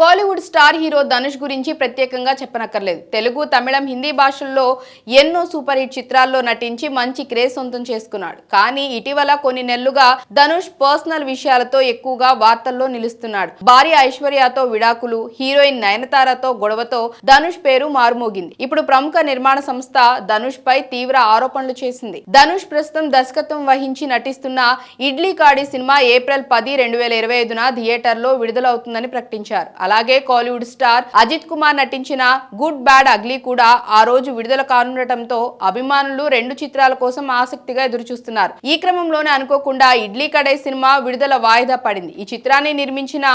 Kollywood star hero Dhanush గురించి ప్రత్యేకంగా చెప్పనక్కర్లేదు. తెలుగు తమిళం హిందీ భాషల్లో ఎన్నో సూపర్ హిట్ చిత్రాల్లో నటించి మంచి క్రేజ్ సొంతం చేసుకున్నాడు. కానీ ఇటీవల కొన్ని నెలలుగా ధనుష్ పర్సనల్ విషయాలతో ఎక్కువగా వార్తల్లో నిలుస్తున్నాడు. భార్య ఐశ్వర్యతో విడాకులు హీరోయిన్ నయనతారతో గొడవతో ధనుష్ పేరు మారుమోగింది. ఇప్పుడు ప్రముఖ నిర్మాణ సంస్థ ధనుష్ పై తీవ్ర ఆరోపణలు చేసింది. ధనుష్ ప్రస్తుతం దర్శకత్వం వహించి నటిస్తున్న ఇడ్లీ కాడి సినిమా ఏప్రిల్ పది రెండు వేల ఇరవై ఐదున థియేటర్లో విడుదలవుతుందని ప్రకటించారు. అలాగే కోలీవుడ్ స్టార్ అజిత్ కుమార్ నటించిన గుడ్ బ్యాడ్ అగ్లీ కూడా ఆ రోజు విడుదల కానుండటంతో అభిమానులు రెండు చిత్రాల కోసం ఆసక్తిగా ఎదురుచూస్తున్నారు. ఈ క్రమంలోనే అనుకోకుండా ఇడ్లీ కడై సినిమా విడుదల వాయిదా పడింది. ఈ చిత్రాన్ని నిర్మించిన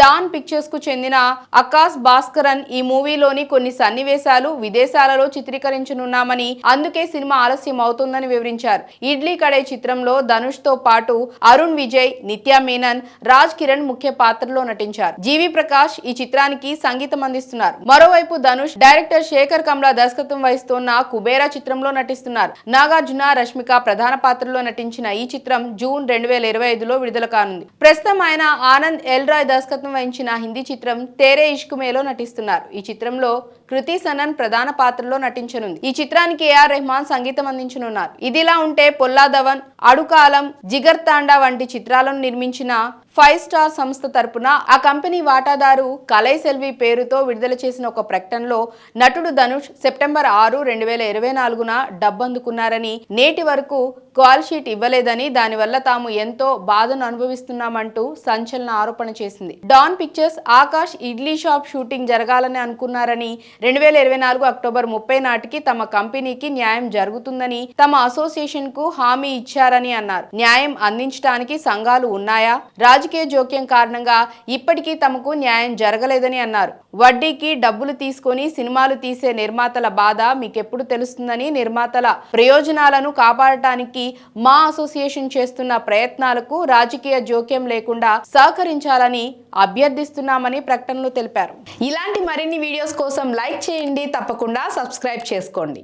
డాన్ పిక్చర్స్కు చెందిన అకాశ్ భాస్కరన్ ఈ మూవీలోని కొన్ని సన్నివేశాలు విదేశాలలో చిత్రీకరించనున్నామని అందుకే సినిమా ఆలస్యం అవుతుందని వివరించారు. ఇడ్లీ కడై చిత్రంలో ధనుష్తో పాటు అరుణ్ విజయ్ నిత్యా మీనన్ రాజ్ కిరణ్ ముఖ్య పాత్రలో నటించారు. జీవి ప్రకాష్ ఈ చిత్రానికి సంగీతం అందిస్తున్నారు. మరోవైపు ధనుష్ డైరెక్టర్ శేఖర్ కమ్లా దర్శకత్వం వహిస్తున్న కుబేరా చిత్రంలో నటిస్తున్నారు. నాగార్జున రష్మిక ప్రధాన పాత్రలో నటించిన ఈ చిత్రం జూన్ రెండు వేల ఇరవై ఐదులో విడుదల కానుంది. ప్రస్తుతం ఆయన ఆనంద్ ఎల్ రాయ్ దర్శకత్వం వహించిన హిందీ చిత్రం తేరే ఇష్కుమేలో నటిస్తున్నారు. ఈ చిత్రంలో కృతి సనన్ ప్రధాన పాత్రలో నటించనుంది. ఈ చిత్రానికి ఏఆర్ రెహమాన్ సంగీతం అందించనున్నారు. ఇదిలా ఉంటే పొల్లా ధవన్ అడుకాలం జిగర్ తాండా వంటి చిత్రాలను నిర్మించిన ఫైవ్ స్టార్ సంస్థ తరపున ఆ కంపెనీ వాటాదారు కలై సెల్వి పేరుతో విడుదల చేసిన ఒక ప్రకటనలో నటుడు ధనుష్ సెప్టెంబర్ ఆరు రెండు వేల ఇరవై నాలుగున డబ్బందుకున్నారని నేటి వరకు కాల్ షీట్ ఇవ్వలేదని దానివల్ల తాము ఎంతో బాధను అనుభవిస్తున్నామంటూ సంచలన ఆరోపణ చేసింది. Dawn pictures Akash idli shop shooting జరగాలని అనుకున్నారని రెండు వేల ఇరవై నాలుగు అక్టోబర్ ముప్పై నాటికి తమ కంపెనీకి న్యాయం జరుగుతుందని తమ అసోసియేషన్కు హామీ ఇచ్చారని అన్నారు. న్యాయం అందించడానికి సంఘాలు ఉన్నాయా? రాజకీయ జోక్యం కారణంగా ఇప్పటికీ తమకు న్యాయం జరగలేదని అన్నారు. వడ్డీకి డబ్బులు తీసుకొని సినిమాలు తీసే నిర్మాతల బాధ మీకెప్పుడు తెలుస్తుందని నిర్మాతల ప్రయోజనాలను కాపాడటానికి మా అసోసియేషన్ చేస్తున్న ప్రయత్నాలకు రాజకీయ జోక్యం లేకుండా సహకరించాలని అభ్యర్థిస్తున్నామని ప్రకటనలో తెలిపారు. ఇలాంటి మరిన్ని వీడియోస్ కోసం లైక్ చేయండి తప్పకుండా సబ్స్క్రైబ్ చేసుకోండి.